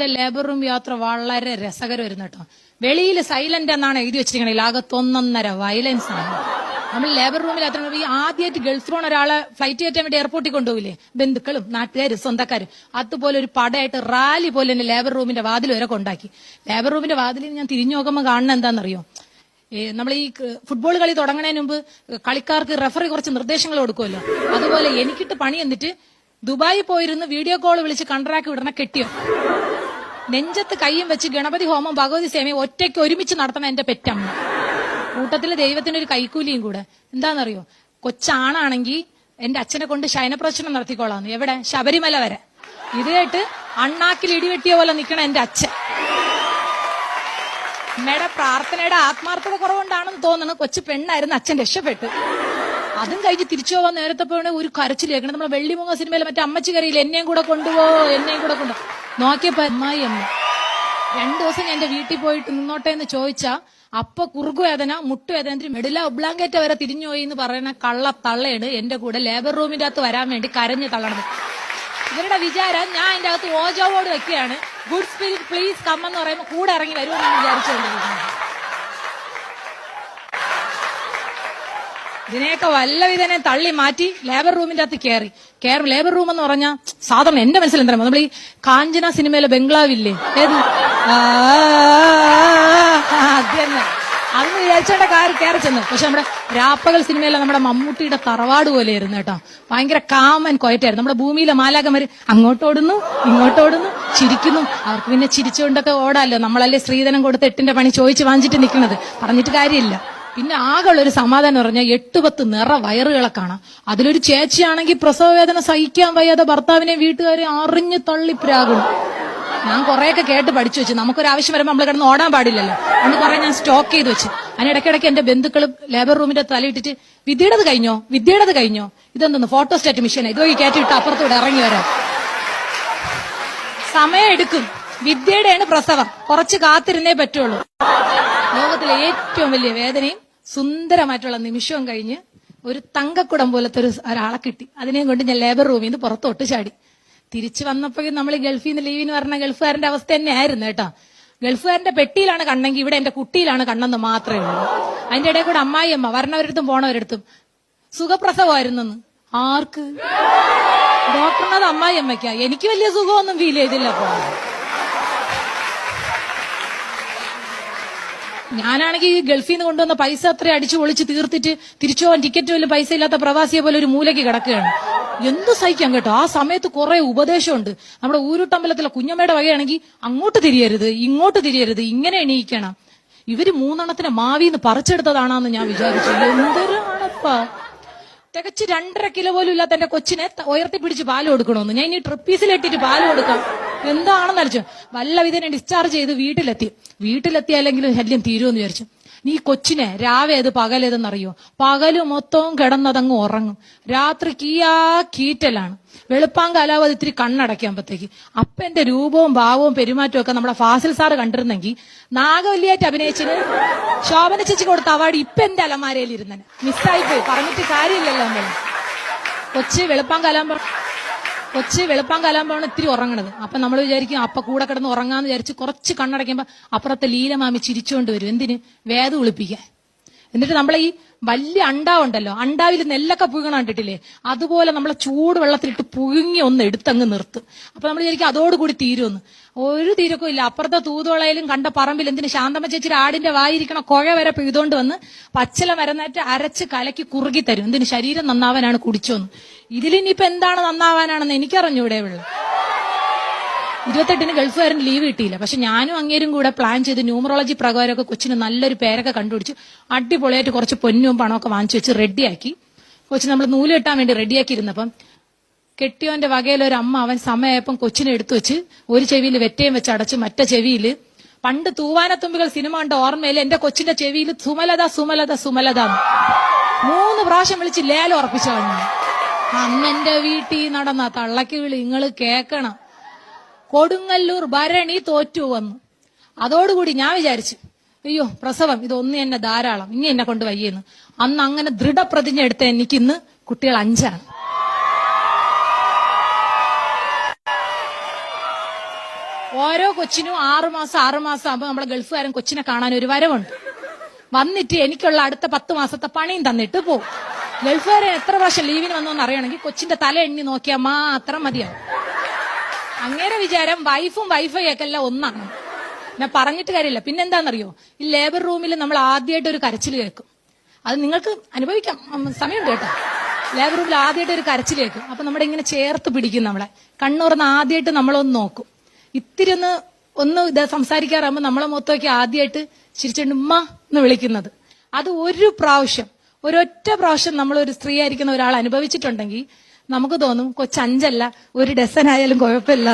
എന്റെ labour room യാത്ര വളരെ രസകരമായിരുന്നു കേട്ടോ. വെളിയിൽ സൈലന്റ് എന്നാണ് എഴുതി വെച്ചിരിക്കണേ അകത്തൊന്നൊന്നര വയലൻസ് ആണ്. നമ്മൾ ലേബർ റൂമിൽ അത്ര ഈ ആദ്യമായിട്ട് ഗൾഫ് റോൺ ഒരാളെ ഫ്ലൈറ്റ് കയറ്റാൻ വേണ്ടി എയർപോർട്ടിൽ കൊണ്ടുപോകില്ലേ ബന്ധുക്കളും നാട്ടുകാരും സ്വന്തക്കാരും. അതുപോലെ ഒരു പടയായിട്ട് റാലി പോലെ തന്നെ ലേബർ റൂമിന്റെ വാതിൽ വരെ കൊണ്ടാക്കി. ലേബർ റൂമിന്റെ വാതിലിൽ ഞാൻ തിരിഞ്ഞു നോക്കുമ്പോൾ കാണുന്ന എന്താണെന്നറിയോ? നമ്മൾ ഈ ഫുട്ബോൾ കളി തുടങ്ങുന്നതിന് മുമ്പ് കളിക്കാർക്ക് റെഫറി കുറച്ച് നിർദ്ദേശങ്ങൾ കൊടുക്കുമല്ലോ. അതുപോലെ എനിക്കിട്ട് പണി എന്നിട്ട് ദുബായി പോയിരുന്ന് വീഡിയോ കോൾ വിളിച്ച് കണ്ടറാക്കി വിടണ കെട്ടിയോ? നെഞ്ചത്ത് കൈയും വെച്ച് ഗണപതി ഹോമം ഭഗവതി സേമയും ഒറ്റയ്ക്ക് ഒരുമിച്ച് നടത്തണം എന്റെ പെറ്റമ്മ. കൂട്ടത്തിൽ ദൈവത്തിനൊരു കൈക്കൂലിയും കൂടെ. എന്താണെന്നറിയോ കൊച്ചാണാണെങ്കിൽ എന്റെ അച്ഛനെ കൊണ്ട് ശയനപ്രശ്നം നടത്തിക്കോളാന്ന് എവിടെ? ശബരിമല വരെ. ഇത് കേട്ട് അണ്ണാക്കിൽ ഇടിവെട്ടിയ പോലെ നിൽക്കണം എന്റെ അച്ഛൻ. അമ്മയുടെ പ്രാർത്ഥനയുടെ ആത്മാർത്ഥത കുറവുണ്ടാണെന്ന് തോന്നുന്നു. കൊച്ചു പെണ്ണായിരുന്നു അച്ഛൻ രക്ഷപ്പെട്ടു അതും കഴിഞ്ഞ് തിരിച്ചു പോവാൻ നേരത്തെ പോകണേ ഒരു കരച്ചിൽ കേൾക്കണം. നമ്മളെ വെള്ളിമുങ്ങ സിനിമയിൽ മറ്റേ അമ്മച്ചി കരയിൽ എന്നെയും കൂടെ കൊണ്ടുപോ എന്നെയും കൂടെ കൊണ്ടു നോക്കിയപ്പോ അമ്മായി അമ്മ. രണ്ടു ദിവസം ഞാൻ എന്റെ വീട്ടിൽ പോയിട്ട് നിന്നോട്ടെ എന്ന് ചോദിച്ചാ അപ്പൊ കുറുകുവേദന മുട്ടുവേദന മെഡില ഒബ്ലാങ്കേറ്റ വരെ തിരിഞ്ഞു പോയി എന്ന് പറയുന്ന കള്ള തള്ളയാണ് എന്റെ കൂടെ ലേബർ റൂമിന്റെ അകത്ത് വരാൻ വേണ്ടി കരഞ്ഞു തള്ളണത്. ഇവരുടെ വിചാരം ഞാൻ എന്റെ അകത്ത് ഓജോവോട് വെക്കുകയാണ്. ഗുഡ് സ്പിരിറ്റ് പ്ലീസ് കമ്മെന്ന് പറയുമ്പോൾ കൂടെ ഇറങ്ങി വരുമെന്ന് വിചാരിച്ചുകൊണ്ടിരിക്കുന്നത്. ഇതിനെയൊക്കെ വല്ല വിധനെ തള്ളി മാറ്റി ലേബർ റൂമിന്റെ അകത്ത് കയറി കയറും ലേബർ റൂം എന്ന് പറഞ്ഞാൽ സാധാരണ എന്റെ മനസ്സിൽ എന്താ നമ്മൾ ഈ കാഞ്ചന സിനിമയിലെ ബംഗ്ലാവില്ലേ? അത് തന്നെ. അന്ന് വിചാരിച്ചേണ്ട കാര്യം കയറി ചെന്ന്. പക്ഷെ നമ്മുടെ രാപ്പകൽ സിനിമയിലെ നമ്മുടെ മമ്മൂട്ടിയുടെ തറവാട് പോലെയായിരുന്നു കേട്ടോ. ഭയങ്കര കാമൻ കൊയറ്റായിരുന്നു നമ്മുടെ ഭൂമിയിലെ മാലാകമാര് അങ്ങോട്ടോടുന്നു ഇങ്ങോട്ടോടുന്നു ചിരിക്കുന്നു. അവർക്ക് പിന്നെ ചിരിച്ചുകൊണ്ടൊക്കെ ഓടാല്ലോ. നമ്മളല്ലേ സ്ത്രീധനം കൊടുത്ത് എട്ടിന്റെ പണി ചോദിച്ച് വാങ്ങിച്ചിട്ട് നിൽക്കുന്നത്? പറഞ്ഞിട്ട് കാര്യമില്ല. പിന്നെ ആകെയുള്ള ഒരു സമാധാനം പറഞ്ഞാൽ എട്ട് പത്ത് നിറ വയറുകളെ കാണാം. അതിലൊരു ചേച്ചിയാണെങ്കിൽ പ്രസവ വേദന സഹിക്കാൻ വയ്യാതെ ഭർത്താവിനെ വീട്ടുകാരെ അറിഞ്ഞു തള്ളിപ്രാകും ഞാൻ കുറെയൊക്കെ കേട്ട് പഠിച്ചു വെച്ചു. നമുക്കൊരു ആവശ്യം വരുമ്പോൾ നമ്മൾ കിടന്ന് ഓടാൻ പാടില്ലല്ലോ. എന്ന് കുറെ ഞാൻ സ്റ്റോക്ക് ചെയ്ത് വെച്ച്. അതിനിടയ്ക്കിടയ്ക്ക് എന്റെ ബന്ധുക്കൾ ലേബർ റൂമിന്റെ തലയിട്ടിട്ട് വിദ്യയുടേത് കഴിഞ്ഞോ? വിദ്യയുടേത് കഴിഞ്ഞോ? ഇതെന്തെന്ന്? Photostat machine. ഇതുവഴി കയറ്റിയിട്ട് അപ്പുറത്തൂടെ ഇറങ്ങി വരാം. സമയം എടുക്കും. വിദ്യയുടെയാണ് പ്രസവം. കുറച്ച് കാത്തിരുന്നേ പറ്റുള്ളൂ. ലോകത്തിലെ ഏറ്റവും വലിയ വേദനയും സുന്ദരമായിട്ടുള്ള നിമിഷവും കഴിഞ്ഞ് ഒരു തങ്കക്കുടം പോലത്തെ ഒരു ഒരാളെ കിട്ടി. അതിനെയും കൊണ്ട് ഞാൻ ലേബർ റൂമിൽ നിന്ന് പുറത്തോട്ട് ചാടി തിരിച്ചു വന്നപ്പോഴും നമ്മൾ ഗൾഫിൽ നിന്ന് ലീവിന് പറഞ്ഞ ഗൾഫുകാരന്റെ അവസ്ഥ തന്നെ ആയിരുന്നു കേട്ടോ. ഗൾഫുകാരന്റെ പെട്ടിയിലാണ് കണ്ണെങ്കിൽ ഇവിടെ എന്റെ കുട്ടിയിലാണ് കണ്ണെന്ന് മാത്രമേ ഉള്ളൂ. അതിന്റെ ഇടയിൽ കൂടെ അമ്മായിയമ്മ വരണവരടുത്തും പോണവരടുത്തും. സുഖപ്രസവമായിരുന്നെന്ന്. ആർക്ക്? ഡോക്ടറിനത് അമ്മായിയമ്മയ്ക്കാ എനിക്ക് വലിയ സുഖമൊന്നും ഫീൽ ചെയ്തില്ല അപ്പൊ ഞാനാണെങ്കിൽ ഗൾഫിൽ നിന്ന് കൊണ്ടുവന്ന പൈസ അത്ര അടിച്ചു പൊളിച്ച് തീർത്തിട്ട് തിരിച്ചു പോകാൻ ടിക്കറ്റ് വല്ല പൈസ ഇല്ലാത്ത പ്രവാസിയെ പോലെ ഒരു മൂലയ്ക്ക് കിടക്കുകയാണ്. എന്ത് സഹിക്കാം കേട്ടോ. ആ സമയത്ത് കുറെ ഉപദേശമുണ്ട്. നമ്മുടെ ഊരുട്ടമ്പലത്തിലെ കുഞ്ഞമ്മയുടെ വകയാണെങ്കിൽ അങ്ങോട്ട് തിരിയരുത് ഇങ്ങോട്ട് തിരിയരുത് ഇങ്ങനെ എണീക്കണം. ഇവർ മൂന്നെണ്ണത്തിനെ മാവിന്ന് പറിച്ചെടുത്തതാണെന്ന് ഞാൻ വിചാരിച്ചു. എന്തൊരാണപ്പാ? തികച്ച് രണ്ടര കിലോ പോലും ഇല്ലാത്ത എന്റെ കൊച്ചിനെ ഉയർത്തി പിടിച്ച് പാൽ കൊടുക്കണമെന്ന്. ഞാൻ ഇനി ട്രിപ്പീസിലിട്ടിട്ട് പാൽ കൊടുക്കാം. എന്താണെന്ന് അലച്ചു വല്ല വിധനെ ഡിസ്ചാർജ് ചെയ്ത് വീട്ടിലെത്തി. വീട്ടിലെത്തിയാലെങ്കിലും ശല്യം തീരുമെന്ന് വിചാരിച്ചു. നീ കൊച്ചിനെ രാവേത് പകലേതെന്നറിയോ പകൽ മൊത്തവും കിടന്നതങ്ങ് ഉറങ്ങും. രാത്രി കീയാ കീറ്റലാണ്. വെളുപ്പാങ്കാലാവ് അത് ഇത്തിരി കണ്ണടയ്ക്കുമ്പോഴത്തേക്ക്. അപ്പൊ എന്റെ രൂപവും ഭാവവും പെരുമാറ്റവും ഒക്കെ നമ്മുടെ ഫാസിൽ സാറ് കണ്ടിരുന്നെങ്കിൽ നാഗവല്ലിയായിട്ട് അഭിനയിച്ചിന് ശോഭന ചേച്ചി കൊടുത്ത അവാർഡ് ഇപ്പൊ എന്റെ അലമാരയിൽ ഇരുന്നെ മിസ്സായി പോയി. പറഞ്ഞിട്ട് കാര്യമില്ലല്ലോ കൊച്ചി വെളുപ്പാങ്കാലാകുമ്പോ കൊച്ചി വെളുപ്പാങ്കാലാകുമ്പോഴാണ് ഇത്തിരി ഉറങ്ങണത്. അപ്പൊ നമ്മൾ വിചാരിക്കും അപ്പൊ കൂടെ കിടന്ന് ഉറങ്ങാന്ന് വിചാരിച്ച് കുറച്ച് കണ്ണടയ്ക്കുമ്പോ അപ്പുറത്തെ ലീലമാമി ചിരിച്ചുകൊണ്ട് വരും. എന്തിന്? വേദ ഒളിപ്പിക്കാൻ. എന്നിട്ട് നമ്മളെ ഈ വലിയ അണ്ടാവുണ്ടല്ലോ അണ്ടാവിൽ നെല്ലൊക്കെ പുഴുകണം കണ്ടിട്ടില്ലേ? അതുപോലെ നമ്മളെ ചൂട് വെള്ളത്തിലിട്ട് പുഴുങ്ങി ഒന്ന് എടുത്തങ്ങ് നിർത്തും. അപ്പൊ നമ്മൾ ശരിക്കും അതോടുകൂടി തീരുമെന്ന്. ഒരു തീരക്കും ഇല്ല. അപ്പുറത്തെ തൂതുവളയിലും കണ്ട പറമ്പിൽ എന്തിന് ശാന്തമ്മ ചേച്ചി ആടിന്റെ വായിരിക്കണ കുഴ വരെ പെയ്തോണ്ട് വന്ന് പച്ചില മരുന്നേറ്റ് അരച്ച് കലക്കി കുറുകി തരും. എന്തിന് ശരീരം നന്നാവാനാണ് കുടിച്ചോന്ന്. ഇതിലിനിയിപ്പോ എന്താണ് നന്നാവാനാണെന്ന് എനിക്കറിഞ്ഞൂടെ വെള്ളം ഇരുപത്തെട്ടിന് ഗൾഫുകാരൻ ലീവ് കിട്ടിയില്ല. പക്ഷെ ഞാനും അങ്ങേരും കൂടെ പ്ലാൻ ചെയ്ത് ന്യൂമറോളജി പ്രകാരമൊക്കെ കൊച്ചിന് നല്ലൊരു പേരൊക്കെ കണ്ടുപിടിച്ച്. അടിപൊളിയായിട്ട് കുറച്ച് പൊന്നും പണമൊക്കെ വാങ്ങിച്ചു വെച്ച് റെഡിയാക്കി കൊച്ചു നമ്മൾ നൂൽ കെട്ടാൻ വേണ്ടി റെഡിയാക്കിയിരുന്നപ്പം കെട്ടിയോന്റെ വകയിലൊരു അമ്മ അവൻ സമയമായപ്പം കൊച്ചിനെ എടുത്തു വെച്ച് ഒരു ചെവിയിൽ വെറ്റയും വെച്ച് അടച്ച് മറ്റേ ചെവിയിൽ പണ്ട് തൂവാനത്തുമ്പികൾ സിനിമ കണ്ട ഓർമ്മയിൽ എന്റെ കൊച്ചിന്റെ ചെവിയിൽ സുമലത സുമലത സുമലത മൂന്ന് പ്രാവശ്യം വിളിച്ച് ലേലം ഉറപ്പിച്ചു കളഞ്ഞു അന്നെന്റെ വീട്ടിൽ നടന്ന തള്ളക്ക് വിളി നിങ്ങൾ കേക്കണം കൊടുങ്ങല്ലൂർ ഭരണി തോറ്റു വന്നു. അതോടുകൂടി ഞാൻ വിചാരിച്ചു അയ്യോ പ്രസവം ഇതൊന്നും എന്നെ ധാരാളം ഇനി എന്നെ കൊണ്ട് വയ്യെന്ന്. അന്ന് അങ്ങനെ ദൃഢപ്രതിജ്ഞ എടുത്ത എനിക്ക് ഇന്ന് കുട്ടികൾ അഞ്ചാണ്. ഓരോ കൊച്ചിനും ആറുമാസം ആറുമാസം ആറു മാസം ആകുമ്പോൾ നമ്മളെ ഗൾഫുകാരൻ കൊച്ചിനെ കാണാൻ ഒരു വരവുണ്ട്. വന്നിട്ട് എനിക്കുള്ള അടുത്ത പത്ത് മാസത്തെ പണിയും തന്നിട്ട് പോകും ഗൾഫുകാരൻ എത്ര പ്രാവശ്യം ലീവിന് വന്നോന്ന് അറിയണമെങ്കിൽ കൊച്ചിന്റെ തല എണ്ണി നോക്കിയാൽ മാത്രം മതിയാവും. അങ്ങേരെ വിചാരം വൈഫും വൈഫൈ ഒക്കെ എല്ലാം ഒന്നാണ്. ഞാൻ പറഞ്ഞിട്ട് കാര്യമില്ല. പിന്നെന്താണെന്നറിയോ? ഈ ലേബർ റൂമിൽ നമ്മൾ ആദ്യമായിട്ട് ഒരു കരച്ചിൽ കേൾക്കും. അത് നിങ്ങൾക്ക് അനുഭവിക്കാം. സമയം കേട്ടോ. ലേബർ റൂമിൽ ആദ്യമായിട്ട് ഒരു കരച്ചിൽ കേൾക്കും. അപ്പൊ നമ്മുടെ ഇങ്ങനെ ചേർത്ത് പിടിക്കും നമ്മളെ. കണ്ണുറന്ന് ആദ്യമായിട്ട് നമ്മളൊന്ന് നോക്കും. ഇത്തിരി ഒന്ന് ഒന്ന് ഇത് സംസാരിക്കാറാകുമ്പോൾ നമ്മളെ മൊത്തമൊക്കെ ആദ്യമായിട്ട് ചിരിച്ചുകൊണ്ട് ഉമ്മ എന്ന് വിളിക്കുന്നത്. അത് ഒരു പ്രാവശ്യം ഒരൊറ്റ പ്രാവശ്യം നമ്മൾ ഒരു സ്ത്രീ ആയിരിക്കുന്ന ഒരാൾ അനുഭവിച്ചിട്ടുണ്ടെങ്കിൽ നമുക്ക് തോന്നും കൊച്ചഞ്ചല്ല ഒരു ഡസൻ ആയാലും കുഴപ്പമില്ല.